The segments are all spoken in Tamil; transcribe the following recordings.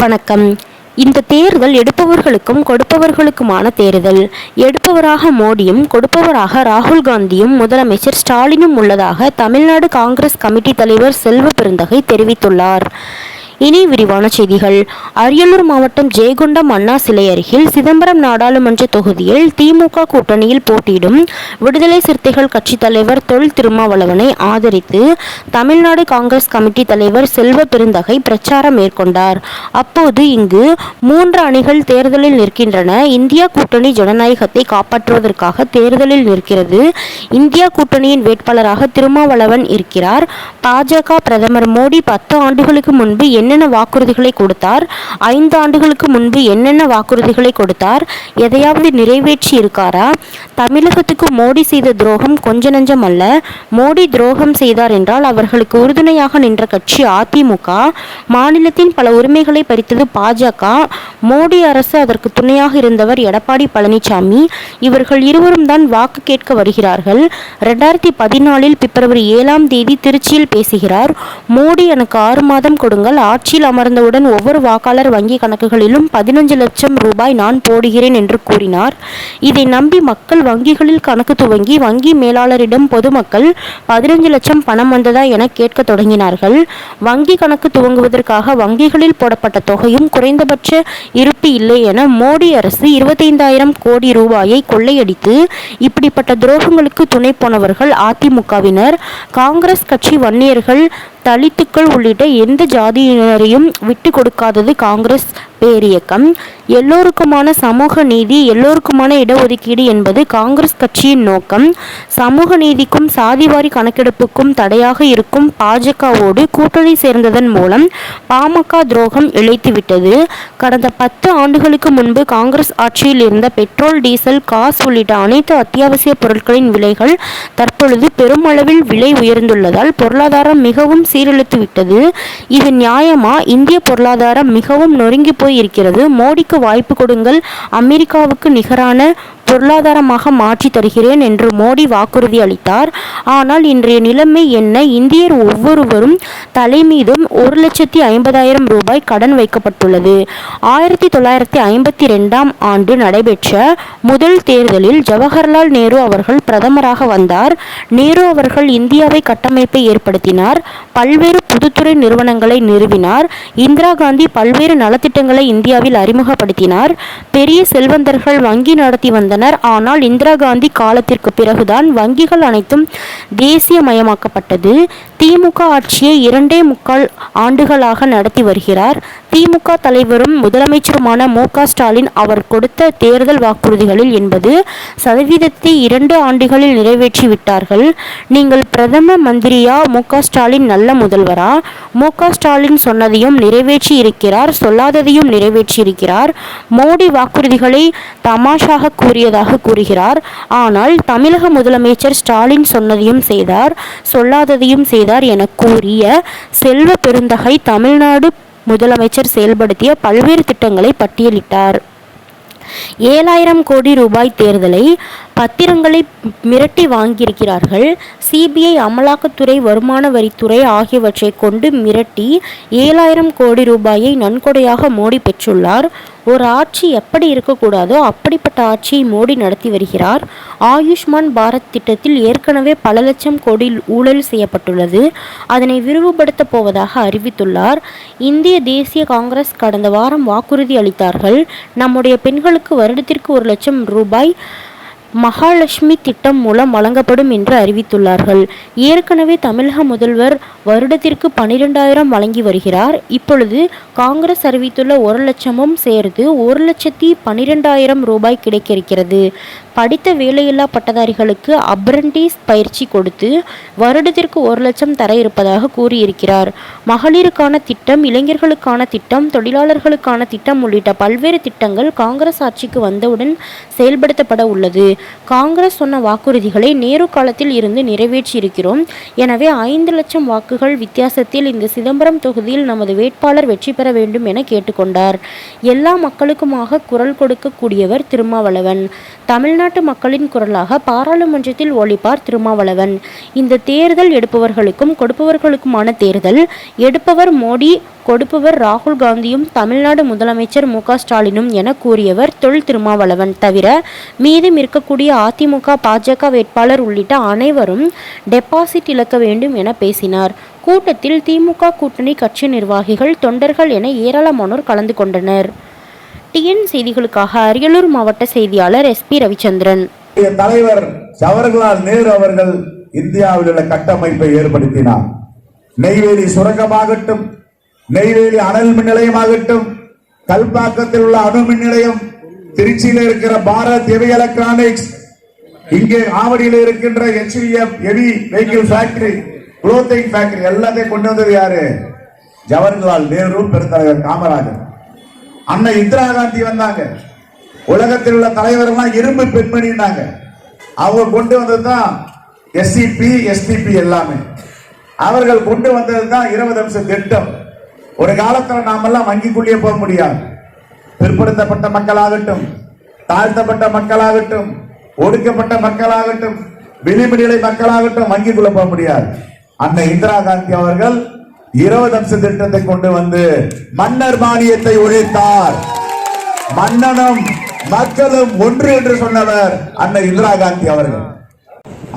வணக்கம். இந்த தேர்தல் எடுப்பவர்களுக்கும் கொடுப்பவர்களுக்குமான தேர்தல். எடுப்பவராக மோடியும் கொடுப்பவராக ராகுல் காந்தியும் முதலமைச்சர் ஸ்டாலினும் உள்ளதாக தமிழ்நாடு காங்கிரஸ் கமிட்டி தலைவர் செல்வ பெருந்தகை தெரிவித்துள்ளார். இனி விரிவான செய்திகள். அரியலூர் மாவட்டம் ஜெயகுண்டம் அண்ணா சிலை அருகில் சிதம்பரம் நாடாளுமன்ற தொகுதியில் திமுக கூட்டணியில் போட்டியிடும் விடுதலை சிறுத்தைகள் கட்சித் தலைவர் தொல் திருமாவளவனை ஆதரித்து தமிழ்நாடு காங்கிரஸ் கமிட்டி தலைவர் செல்வ பெருந்தகை பிரச்சாரம் மேற்கொண்டார். அப்போது இங்கு மூன்று அணிகள் தேர்தலில் நிற்கின்றன. இந்தியா கூட்டணி ஜனநாயகத்தை காப்பாற்றுவதற்காக தேர்தலில் நிற்கிறது. இந்தியா கூட்டணியின் வேட்பாளராக திருமாவளவன் இருக்கிறார். பாஜக பிரதமர் மோடி பத்து ஆண்டுகளுக்கு முன்பு என்னென்ன வாக்குறுதிகளை கொடுத்தார்? ஐந்து ஆண்டுகளுக்கு முன்பு என்னென்ன வாக்குறுதிகளை கொடுத்தார்? எதையாவது நிறைவேற்றி இருக்காரா? தமிழகத்துக்கு மோடி செய்த துரோகம் கொஞ்ச நஞ்சம் அல்ல. மோடி துரோகம் செய்தார் என்றால் அவர்களுக்கு உறுதுணையாக நின்ற கட்சி அதிமுக மாநிலத்தின் பல உரிமைகளை பறித்தது பாஜக. மோடி அரசு அதற்கு துணையாக இருந்தவர் எடப்பாடி பழனிசாமி இவர்கள் இருவரும் தான் வாக்கு கேட்க வருகிறார்கள். ரெண்டாயிரத்தி பதினாலில் பிப்ரவரி ஏழாம் தேதி திருச்சியில் பேசுகிறார். மோடி எனக்கு ஆறு மாதம் கொடுங்கள். ஆட்சியில் அமர்ந்தவுடன் ஒவ்வொரு வாக்காளர் வங்கி கணக்குகளிலும் பதினஞ்சு லட்சம் ரூபாய் நான் போடுகிறேன் என்று கூறினார். இதை நம்பி மக்கள் வங்கிகளில் கணக்கு துவங்கி வங்கி மேலாளரிடம் பொதுமக்கள் பதினஞ்சு லட்சம் பணம் வந்ததா என கேட்க தொடங்கினார்கள். வங்கி கணக்கு துவங்குவதற்காக வங்கிகளில் போடப்பட்ட தொகையும் குறைந்தபட்ச இருப்பு இல்லை என மோடி அரசு இருபத்தைந்தாயிரம் கோடி ரூபாயை கொள்ளையடித்து இப்படிப்பட்ட துரோகங்களுக்கு துணை போனவர்கள் அதிமுகவினர் காங்கிரஸ் கட்சி வன்னியர்கள் தலித்துக்கள் உள்ளிட்ட எந்த ஜாதியினரையும் விட்டு கொடுக்காதது காங்கிரஸ் பேரியக்கம். எல்லோருக்குமான சமூக நீதி எல்லோருக்குமான இடஒதுக்கீடு என்பது காங்கிரஸ் கட்சியின் நோக்கம். சமூக நீதிக்கும் சாதிவாரி கணக்கெடுப்புக்கும் தடையாக இருக்கும் பாஜகவோடு கூட்டணி சேர்ந்ததன் மூலம் பாமக துரோகம் இழைத்துவிட்டது. கடந்த பத்து ஆண்டுகளுக்கு முன்பு காங்கிரஸ் ஆட்சியில் இருந்த பெட்ரோல் டீசல் காஸ் உள்ளிட்ட அனைத்து அத்தியாவசிய பொருட்களின் விலைகள் தற்பொழுது பெருமளவில் விலை உயர்ந்துள்ளதால் பொருளாதாரம் மிகவும் சீரழித்துவிட்டது. இது நியாயமா? இந்திய பொருளாதாரம் மிகவும் நொறுங்கி போய் இருக்கிறது மோடிக்கு வாய்ப்பு கொடுங்கள். அமெரிக்காவுக்கு நிகரான பொருளாதாரமாக மாற்றி தருகிறேன் என்று மோடி வாக்குறுதி அளித்தார். ஆனால் இன்றைய நிலைமை என்ன? இந்தியர் ஒவ்வொருவரும் தலைமீதும் ஒரு லட்சத்தி ஐம்பதாயிரம் ரூபாய் கடன் வைக்கப்பட்டுள்ளது. ஆயிரத்தி தொள்ளாயிரத்தி ஐம்பத்தி ரெண்டாம் ஆண்டு நடைபெற்ற முதல் தேர்தலில் ஜவஹர்லால் நேரு அவர்கள் பிரதமராக வந்தார். நேரு அவர்கள் இந்தியாவை கட்டமைப்பை ஏற்படுத்தினார். பல்வேறு பொதுத்துறை நிறுவனங்களை நிறுவினார். இந்திரா காந்தி பல்வேறு நலத்திட்டங்களை இந்தியாவில் அறிமுகப்படுத்தினார். பெரிய செல்வந்தர்கள் வங்கி நடத்தி வந்தனர். ஆனால் இந்திரா காந்தி காலத்திற்கு பிறகுதான் வங்கிகள் அனைத்தும் தேசியமயமாக்கப்பட்டது. திமுக ஆட்சியை இரண்டே முக்கால் ஆண்டுகளாக நடத்தி வருகிறார். திமுக தலைவரும் முதலமைச்சருமான மு ஸ்டாலின் அவர் கொடுத்த தேர்தல் வாக்குறுதிகளில் என்பது சதவீதத்தை இரண்டு ஆண்டுகளில் நிறைவேற்றி விட்டார்கள். நீங்கள் பிரதம மந்திரியா? மு ஸ்டாலின் நல்ல முதல்வரா? மு ஸ்டாலின் சொன்னதையும் நிறைவேற்றி இருக்கிறார் சொல்லாததையும் நிறைவேற்றி இருக்கிறார். மோடி வாக்குறுதிகளை தமாஷாக கூறியதாக கூறுகிறார். ஆனால் தமிழக முதலமைச்சர் ஸ்டாலின் சொன்னதையும் செய்தார் சொல்லாததையும் செய்தார். என கூறிய செல்வ பெருந்தகை தமிழ்நாடு முதலமைச்சர் செயல்படுத்திய பல்வேறு திட்டங்களை பட்டியலிட்டார். ஏழாயிரம் கோடி ரூபாய் தேர்தலை பத்திரங்களை மிரட்டி வாங்கியிருக்கிறார்கள். சிபிஐ அமலாக்கத்துறை வருமான வரித்துறை ஆகியவற்றை கொண்டு மிரட்டி ஏழாயிரம் கோடி ரூபாயை நன்கொடையாக மோடி பெற்றுள்ளார். ஒரு ஆட்சி எப்படி இருக்கக்கூடாதோ அப்படிப்பட்ட ஆட்சியை மோடி நடத்தி வருகிறார். ஆயுஷ்மான் பாரத் திட்டத்தில் ஏற்கனவே பல லட்சம் கோடி ஊழல் செய்யப்பட்டுள்ளது. அதனை விரிவுபடுத்தப் போவதாக அறிவித்துள்ளார். இந்திய தேசிய காங்கிரஸ் கடந்த வாரம் வாக்குறுதி அளித்தார்கள். நம்முடைய பெண்களுக்கு வருடத்திற்கு ஒரு லட்சம் ரூபாய் மகாலட்சுமி திட்டம் மூலம் வழங்கப்படும் என்று அறிவித்துள்ளார்கள். ஏற்கனவே தமிழக முதல்வர் வருடத்திற்கு பனிரெண்டாயிரம் வழங்கி வருகிறார். இப்பொழுது காங்கிரஸ் அறிவித்துள்ள ஒரு லட்சமும் சேர்த்து ஒரு லட்சத்தி பனிரெண்டாயிரம் ரூபாய் கிடைக்க இருக்கிறது படித்த வேலையில்லா பட்டதாரிகளுக்கு அப்ரண்டிஸ் பயிற்சி கொடுத்து வருடத்திற்கு ஒரு லட்சம் தர இருப்பதாக கூறியிருக்கிறார். மகளிருக்கான திட்டம் இளைஞர்களுக்கான திட்டம் தொழிலாளர்களுக்கான திட்டம் உள்ளிட்ட பல்வேறு திட்டங்கள் காங்கிரஸ் ஆட்சிக்கு வந்தவுடன் செயல்படுத்தப்பட உள்ளது. காங்கிரஸ் சொன்ன வாக்குறுதிகளை நேரு காலத்தில் இருந்து நிறைவேற்றியிருக்கிறோம். எனவே ஐந்து லட்சம் வாக்கு வாக்குகள் வித்தியாசத்தில் இந்த சிதம்பரம் தொகுதியில் நமது வேட்பாளர் வெற்றி பெற வேண்டும் என கேட்டுக்கொண்டார். எல்லா மக்களுக்குமாக குரல் கொடுக்கக்கூடியவர் திருமாவளவன். தமிழ்நாட்டு மக்களின் குரலாக பாராளுமன்றத்தில் ஒழிப்பார் திருமாவளவன். இந்த தேர்தல் எடுப்பவர்களுக்கும் கொடுப்பவர்களுக்குமான தேர்தல் எடுப்பவர் மோடி கொடுப்பவர் ராகுல் காந்தியும் தமிழ்நாடு முதலமைச்சர் மு ஸ்டாலினும் என கூறியவர் தொல் திருமாவளவன். தவிர மீதும் இருக்கக்கூடிய அதிமுக பாஜக வேட்பாளர் உள்ளிட்ட அனைவரும் டெபாசிட் இழக்க வேண்டும் என பேசினார். கூட்டத்தில் திமுக கூட்டணி கட்சி நிர்வாகிகள் தொண்டர்கள் என ஏராளமானோர் கலந்து கொண்டனர். டிஎன் செய்திகளுக்காக அரியலூர் மாவட்ட செய்தியாளர் எஸ்பி ரவிச்சந்திரன். தலைவர் ஜவஹர்லால் நேரு அவர்கள் இந்தியாவில் உள்ள கட்டமைப்பை ஏற்படுத்தினார். நெய்வேலி சுரங்கமாகட்டும் நெய்வேலி அனல் மின் நிலையமாகட்டும் கல்பாக்கத்தில் உள்ள அணு மின் நிலையம் திருச்சியில் இருக்கிற பாரத் ஹெவி எலக்ட்ரானிக்ஸ் இங்கே ஆவடியில் இருக்கின்ற HVM heavy vehicle factory clothing factory எல்லாத்தையும் கொண்டு வந்தது யாரு? ஜவஹர்லால் நேரு பெருந்தலைவர் காமராஜர். அன்னை இந்திரா காந்தி வந்தாங்க. உலகத்தில் உள்ள தலைவர்கள்லாம் இரும்பு பெண்மணினாங்க அவங்க கொண்டு வந்தது தான் எஸ்சிபி எஸ்பிபி எல்லாமே. அவர்கள் கொண்டு வந்தது தான் இருபது அம்சம் திட்டம். ஒரு காலத்தில் நாமெல்லாம் வங்கிக்குள்ளேயே போக முடியாது. பிற்படுத்தப்பட்ட மக்களாகட்டும் தாழ்த்தப்பட்ட மக்களாகட்டும் ஒடுக்கப்பட்ட மக்களாகட்டும் விளிம்பு நிலை மக்களாகட்டும் வங்கிக்குள்ள போக முடியாது. அன்னை இந்திரா காந்தி அவர்கள் இருபது அம்ச திட்டத்தை கொண்டு வந்து மன்னர் மானியத்தை ஒழித்தார். மன்னனும் மக்களும் ஒன்று என்று சொன்னவர் அன்னை இந்திரா காந்தி அவர்கள்.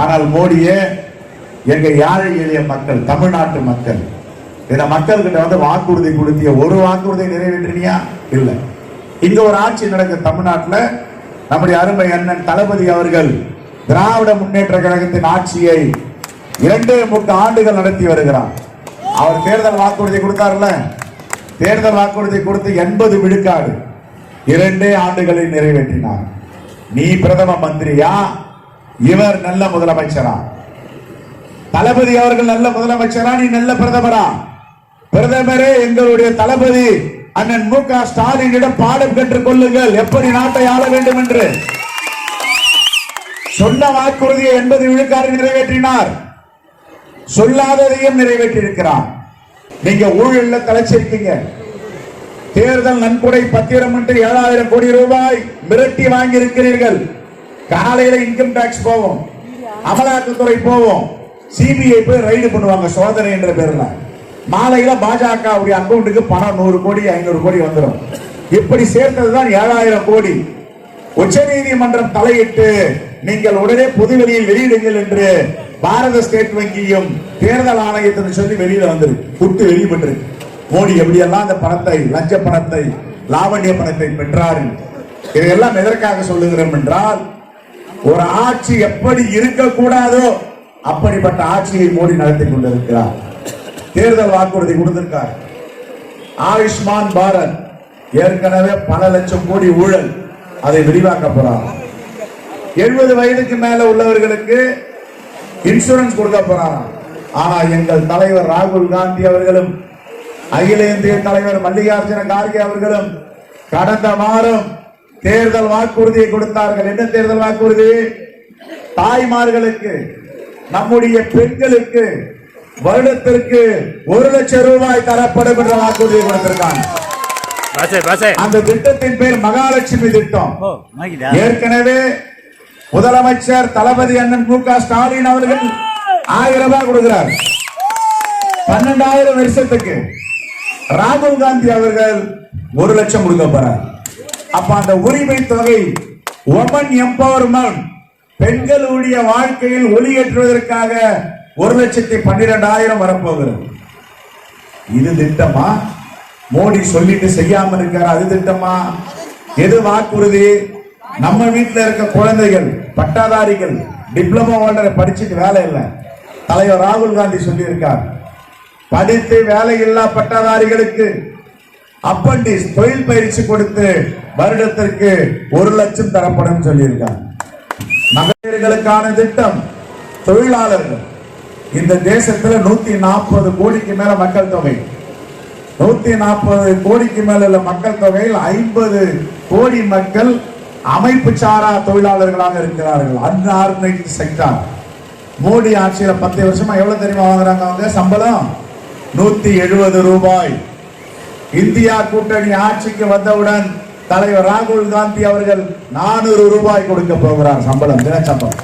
ஆனால் மோடியே எங்க ஏழை எளிய மக்கள் தமிழ்நாட்டு மக்கள் இந்த மக்கள்கிட்ட வந்து வாக்குறுதி கொடுத்திய ஒரு வாக்குறுதியை நிறைவேற்றினியா? இல்லை. இங்க ஒரு ஆட்சி நடக்க தமிழ்நாட்டில். நம்முடைய அருமை அண்ணன் தளபதி அவர்கள் திராவிட முன்னேற்ற கழகத்தின் ஆட்சியை இரண்டு மூன்று ஆண்டுகள் நடத்தி வருகிறார். அவர் தேர்தல் வாக்குறுதி கொடுத்தார்ல தேர்தல் வாக்குறுதி கொடுத்து எண்பது விழுக்காடு. இரண்டே ஆண்டுகளில் நிறைவேற்றினார். நீ பிரதம மந்திரியா? இவர் நல்ல முதலமைச்சரா? தளபதி அவர்கள் நல்ல முதலமைச்சரா? நீ நல்ல பிரதமரா? பிரதமரே எங்களுடைய தளபதி அண்ணன் மு க ஸ்டாலினிடம் பாடம் கற்றுக் கொள்ளுங்கள். எப்படி நாட்டை ஆள வேண்டும் என்று? சொன்ன வாக்குறுதியை எண்பது விழுக்காடு நிறைவேற்றினார். சொல்லாததையும் நிறைவேற்றியிருக்கிறார். நீங்க ஊழல்ல தலைச்சிருக்கீங்க. தேர்தல் நன்கொடை பத்திரம் என்று ஏழாயிரம் கோடி ரூபாய் மிரட்டி வாங்கி இருக்கிறீர்கள் காலையில இன்கம் டாக்ஸ் போவோம். அமலாக்கத்துறை போவோம். சிபிஐ போய் ரைடு பண்ணுவாங்க சோதனை என்ற பேர்ல. மாலையில பாஜக அக்கௌண்ட்டுக்கு பணம் நூறு கோடி ஐநூறு கோடி வந்துடும் இப்படி சேர்த்ததுதான் ஏழாயிரம் கோடி. உச்ச நீதிமன்றம் தலையிட்டு நீங்கள் உடனே பொதுவெளியில் வெளியிடுங்கள் என்று பாரத ஸ்டேட் வங்கியும் தேர்தல் ஆணையத்தின் சொல்லி வெளியில வந்திருக்கு. குட்டு வெளியிட்டிருக்கு மோடி எப்படியெல்லாம் அந்த பணத்தை லஞ்ச பணத்தை லாவண்ய பணத்தை பெற்றார்? இதையெல்லாம் எதற்காக சொல்லுகிறோம் என்றால் ஒரு ஆட்சி எப்படி இருக்கக்கூடாதோ அப்படிப்பட்ட ஆட்சியை மோடி நடத்தி கொண்டிருக்கிறார். தேர்தல் வாக்குறுதி கொடுத்திருக்கார். ஆயுஷ்மான் பாரத் ஏற்கனவே பல லட்சம் கோடி ஊழல் அதை விரிவாக்க போறார். எழுபது வயதுக்கு மேல உள்ளவர்களுக்கு இன்சூரன்ஸ் கொடுக்க போறாராம். ஆனா எங்கள் தலைவர் ராகுல் காந்தி அவர்களும் அகில இந்திய தலைவர் மல்லிகார்ஜுன கார்கே அவர்களும் கடந்த வாரம் தேர்தல் வாக்குறுதியை கொடுத்தார்கள். என்ன தேர்தல் வாக்குறுதி? தாய்மார்களுக்கு நம்முடைய பெண்களுக்கு வருடத்திற்கு ஒரு லட்சம் ரூபாய் தரப்படும் என்ற வாக்குறுதியை கொடுத்திருக்காங்க. அந்த திட்டத்தின் பேர் மகாலட்சுமி திட்டம். ஏற்கனவே முதலமைச்சர் தளபதி அண்ணன் மு க ஸ்டாலின் அவர்கள் ஆயிரம் ரூபாய் கொடுக்கிறார். பன்னெண்டாயிரம் வருஷத்துக்கு ராகுல் காந்தி அவர்கள் ஒரு லட்சம் கொடுக்க போறார். அப்ப அந்த உரிமை தொகை ஒமன் எம்பவர்மெண்ட் பெண்களுடைய வாழ்க்கையில் ஒளியேற்றுவதற்காக ஒரு லட்சத்தி பன்னிரெண்டாயிரம் வரப்போகிறது. இது திட்டமா? மோடி சொல்லிட்டு செய்யாம இருக்காரு? அது திட்டமா? எது வாக்குறுதி? நம்ம வீட்டில் இருக்க குழந்தைகள் பட்டாதாரிகள் டிப்ளமோ ஓல்டரை படிச்சுட்டு வேலை இல்லை. தலைவர் ராகுல் காந்தி சொல்லியிருக்கார் படித்து வேலை இல்லா பட்டாதாரிகளுக்கு அப்பண்டிஸ் தொழில் பயிற்சி கொடுத்து வருடத்திற்கு ஒரு லட்சம் தரப்படும் சொல்லியிருக்கார். மகளிர்களுக்கான திட்டம் தொழிலாளர்கள். இந்த தேசத்துல நூத்தி நாற்பது கோடிக்கு மேல மக்கள் தொகை. நூத்தி நாற்பது கோடிக்கு மேல உள்ள மக்கள் தொகையில் ஐம்பது கோடி மக்கள் அமைப்பு சாரா தொழிலாளர்களாக இருக்கிறார்கள். அன்ஆர்கனைஸ்ட் செக்டார் மோடி ஆட்சியில் பத்து வருஷமா எவ்வளவு தெரியுமா வாங்குறாங்க அவங்க? சம்பளம்? நூத்தி எழுபது ரூபாய். இந்தியா கூட்டணி ஆட்சிக்கு வந்தவுடன் தலைவர் ராகுல் காந்தி அவர்கள் நானூறு ரூபாய் கொடுக்க போகிறார். சம்பளம் தினச்சம்பளம்.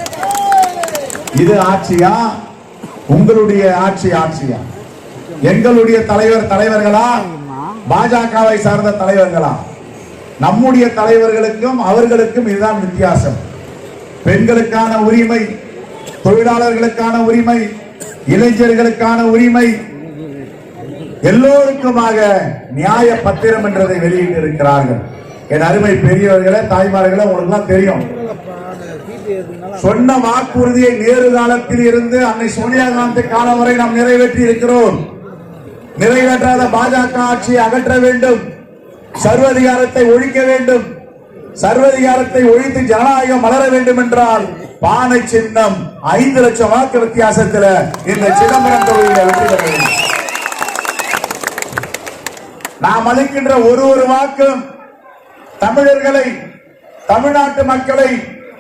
இது ஆட்சியா? உங்களுடைய ஆட்சி ஆட்சியா? எங்களுடைய தலைவர் தலைவர்களா? பாஜகவை சார்ந்த தலைவர்களா? நம்முடைய தலைவர்களுக்கும் அவர்களுக்கும் இதுதான் வித்தியாசம். பெண்களுக்கான உரிமை தொழிலாளர்களுக்கான உரிமை இளைஞர்களுக்கான உரிமை எல்லோருக்குமாக நியாய பத்திரம் என்றதை வெளியிட்டு இருக்கிறார்கள் என் அருமை பெரியவர்களே தாய்மார்களே உங்களுக்கு தெரியும். சொன்ன வாக்குறுதியை நேரு காலத்தில் இருந்து அன்னை சோனியா காந்தி காலம் வரை நாம் நிறைவேற்றி இருக்கிறோம் நிறைவேற்றாத பாஜக ஆட்சியை அகற்ற வேண்டும். சர்வதிகாரத்தை ஒழிக்க வேண்டும். சர்வதிகாரத்தை ஒழித்து ஜனநாயகம் மலர வேண்டும் என்றால் பானை சின்னம் ஐந்து லட்சம் வாக்கு வித்தியாசத்தில் இந்த சிதம்பரம் தொகுதியில் வெற்றி பெற வேண்டும். நாம் அளிக்கின்ற ஒரு ஒரு வாக்கும் தமிழர்களை தமிழ்நாட்டு மக்களை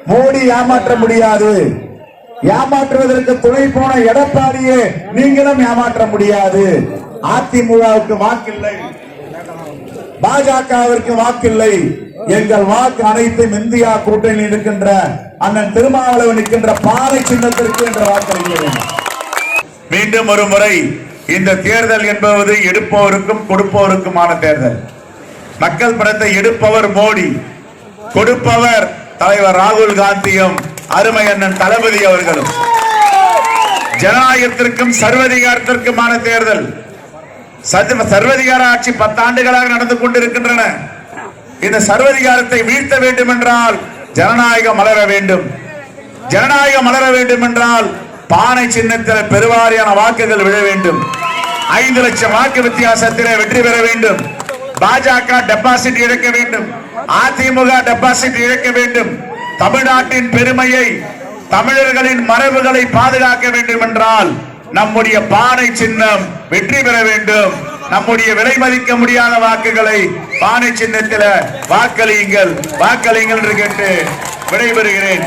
மோடி ஏமாற்ற முடியாது. ஏமாற்றுவதற்கு துணை போன எடப்பாடியே நீங்களும் ஏமாற்ற முடியாது. அதிமுகவுக்கு வாக்கில்லை. பாஜகவிற்கு வாக்கில்லை. எங்கள் வாக்கு அனைத்தும் இந்தியா கூட்டணியில் இருக்கின்ற அண்ணன் திருமாவளவன் நிற்கின்ற பாறை சின்னத்திற்கு என்ற வாக்களிக்க மீண்டும் ஒரு முறை இந்த தேர்தல் என்பது எடுப்பவருக்கும் கொடுப்பவருக்குமான தேர்தல். மக்கள் படத்தை எடுப்பவர் மோடி கொடுப்பவர் தலைவர் ராகுல் காந்தியும் அருமை அண்ணன் தளபதி அவர்களும். ஜனநாயகத்திற்கும் சர்வதிகாரத்திற்குமான தேர்தல். சர்வதிகார ஆட்சி பத்தாண்டுகளாக நடந்து கொண்டிருக்கின்றன. இந்த சர்வதிகாரத்தை வீழ்த்த வேண்டும் என்றால் ஜனநாயகம் மலர வேண்டும். ஜனநாயகம் மலர வேண்டும் என்றால் பானை சின்னத்தில் பெருவாரியான வாக்குகள் விழ வேண்டும். ஐந்து லட்சம் வாக்கு வித்தியாசத்திலே வெற்றி பெற வேண்டும். பாஜக டெபாசிட் இழக்க வேண்டும். அதிமுக டெபாசிட் இழக்க வேண்டும். தமிழ்நாட்டின் பெருமையை தமிழர்களின் மரபுகளை பாதுகாக்க வேண்டும் என்றால் நம்முடைய பானை சின்னம் வெற்றி பெற வேண்டும். நம்முடைய விலை மதிக்க முடியாத வாக்குகளை பானை சின்னத்தில் வாக்களியுங்கள். வாக்களியுங்கள் என்று கேட்டு விடைபெறுகிறேன்.